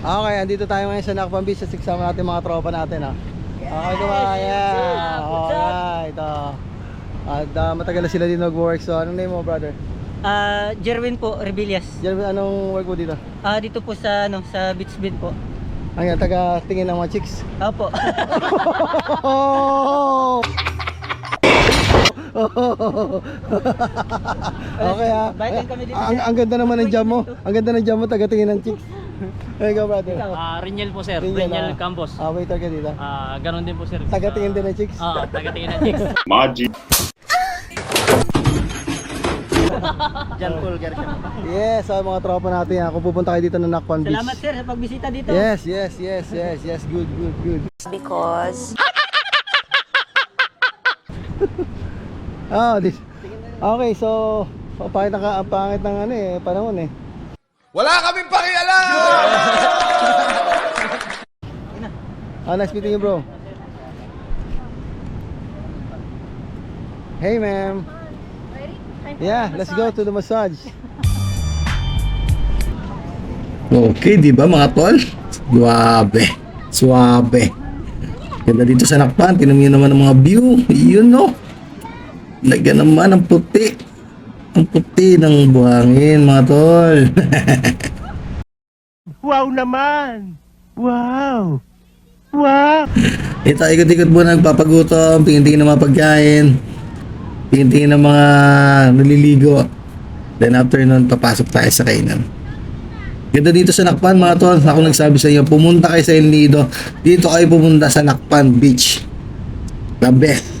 Okay, andito tayo ngayon sa Nakpan Beach. Sa siksama natin mga tropa natin ha. Okay, kumaya. Alright. Oh. At ah, matagal na sila din nag-work. So, anong name mo, brother? Ah, Jerwin po, Rebellias. Jervin, anong work mo dito? Ah, dito po sa ano, sa Beach Bend po. Ang yan, taga tingin ng mga chicks. Opo. Oh! okay ha. Baitan kami dito, Ang, ang ganda naman ng jam mo. Ang ganda ng jam mo, taga tingin ng chicks. Hey, go brother. Ah, Rinyel po sir, Rinyel, Rinyel, ah. Campos. Ah, waiter ka dito. Ah, ganun din po sir. Taga tingin din ng chicks. Oo, taga tingin ng chicks. Maji. Jan Paul Garcia. Yes, sa mga tropa natin. Ako pupunta kayo dito ng Nakpan Beach. Salamat sir sa pagbisita dito. Yes, yes, yes, yes, yes. Good, good, good. because Ah, this. Okay, so papakita ka ang pangit ng ano eh, panahon eh. Wala kaming pakialam! Ah, nice meeting you, bro. Hey, ma'am. Yeah, let's go to the massage. Okay, di ba mga tol? Suabe. Suabe. Ganda dito sa Nakpan. Tinan naman ang mga view. Yun no. Lagyan naman ang puti. Ang puti ng buhangin mga tol. Wow naman! Wow! Wow! Ito, ikot-ikot muna nagpapagutom. Tingin-tingin ng mga pagkain. Tingin-tingin ng mga naliligo. Then after nun, papasok tayo sa kainan. Ganda dito sa Nakpan mga tol. Ako nagsabi sa inyo, pumunta kayo sa El Nido. Dito kayo pumunta sa Nakpan Beach. The best.